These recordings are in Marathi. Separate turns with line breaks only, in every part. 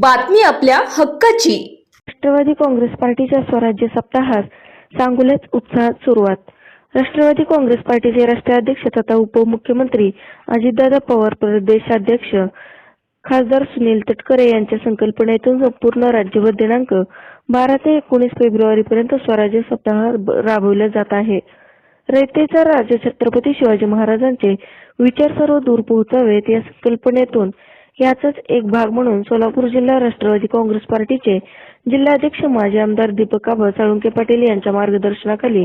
बातमी आपल्या हक्काची.
राष्ट्रवादी काँग्रेस पार्टीच्या स्वराज्य सप्ताहास सांगोल्यात उत्साहात सुरुवात. राष्ट्रवादी काँग्रेस पार्टीचे राष्ट्रीय अध्यक्ष तथा उपमुख्यमंत्री अजितदादा पवार प्रदेशाध्यक्ष खासदार सुनील तटकरे यांच्या संकल्पनेतून संपूर्ण राज्यभर दिनांक बारा ते एकोणीस फेब्रुवारी पर्यंत स्वराज्य सप्ताह राबवला जात आहे. रयतेचा राजा छत्रपती शिवाजी महाराजांचे विचार सर्व दूर पोहोचावेत या संकल्पनेतून याचाच एक भाग म्हणून सोलापूर जिल्हा राष्ट्रवादी काँग्रेस पार्टीचे जिल्हाध्यक्ष माजी आमदार दीपक आबा साळुंके पाटील यांच्या मार्गदर्शनाखाली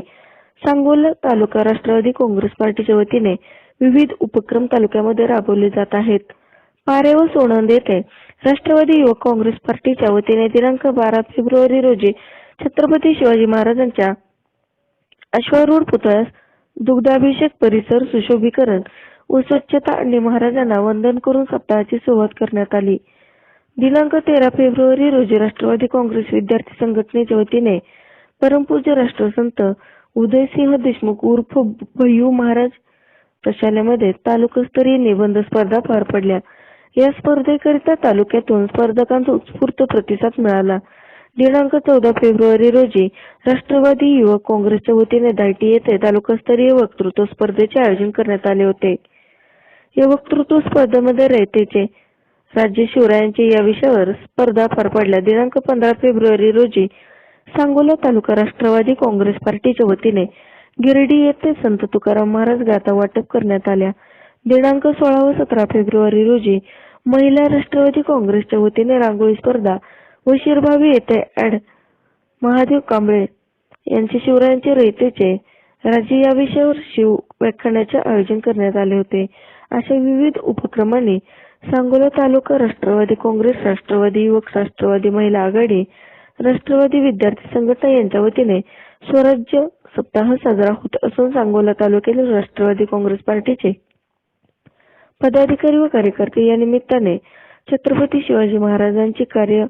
सांगोल तालुका राष्ट्रवादी काँग्रेस पार्टीच्या वतीने विविध उपक्रम तालुक्यामध्ये राबवले जात आहेत. पारे व सोनंद येथे राष्ट्रवादी युवक काँग्रेस पार्टीच्या वतीने दिनांक बारा फेब्रुवारी रोजी छत्रपती शिवाजी महाराजांच्या अश्वारूढ पुतळ्यास दुग्धाभिषेक परिसर सुशोभीकरण स्वच्छता आणि महाराजांना वंदन करून सप्ताहाची सुरुवात करण्यात आली. दिनांक तेरा फेब्रुवारी रोजी राष्ट्रवादी काँग्रेस विद्यार्थी संघटनेच्या वतीने परमपूज्य राष्ट्रसंत उदयसिंह देशमुख उर्फ भय्यू महाराज प्रशालेमध्ये तालुकास्तरीय निबंध स्पर्धा पार पडल्या. या स्पर्धेकरिता तालुक्यातून स्पर्धकांचा उत्स्फूर्त प्रतिसाद मिळाला. दिनांक चौदा फेब्रुवारी रोजी राष्ट्रवादी युवक काँग्रेसच्या वतीने दाटी येथे तालुकास्तरीय वक्तृत्व स्पर्धेचे आयोजन करण्यात आले होते. या वक्तृत्व स्पर्धेमध्ये रयतेचे राज्य शिवरायांचे या विषयावर स्पर्धा पार पडल्या. दिनांक पंधरा फेब्रुवारी रोजी सांगोला तालुका राष्ट्रवादी काँग्रेस पार्टीच्या वतीने गिरडी येथे संत तुकाराम महाराज गाथा वाटप करण्यात आल्या. दिनांक सोळा व सतरा फेब्रुवारी रोजी महिला राष्ट्रवादी काँग्रेसच्या वतीने रांगोळी स्पर्धा व शिरभावी येथे ऍड महादेव कांबळे यांचे शिवरायांचे रयतेचे राज्य या विषयावर शिव व्याख्यानाचे आयोजन करण्यात आले होते. अशा विविध उपक्रमांनी सांगोला तालुका राष्ट्रवादी काँग्रेस राष्ट्रवादी युवक राष्ट्रवादी महिला आघाडी राष्ट्रवादी विद्यार्थी संघटना यांच्या वतीने स्वराज्य सप्ताह साजरा होत असून सांगोला तालुक्यातील राष्ट्रवादी काँग्रेस पार्टीचे पदाधिकारी व कार्यकर्ते या निमित्ताने छत्रपती शिवाजी महाराजांचे कार्य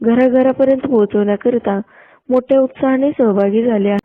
घराघरापर्यंत पोहोचवण्याकरिता मोठ्या उत्साहाने सहभागी झाले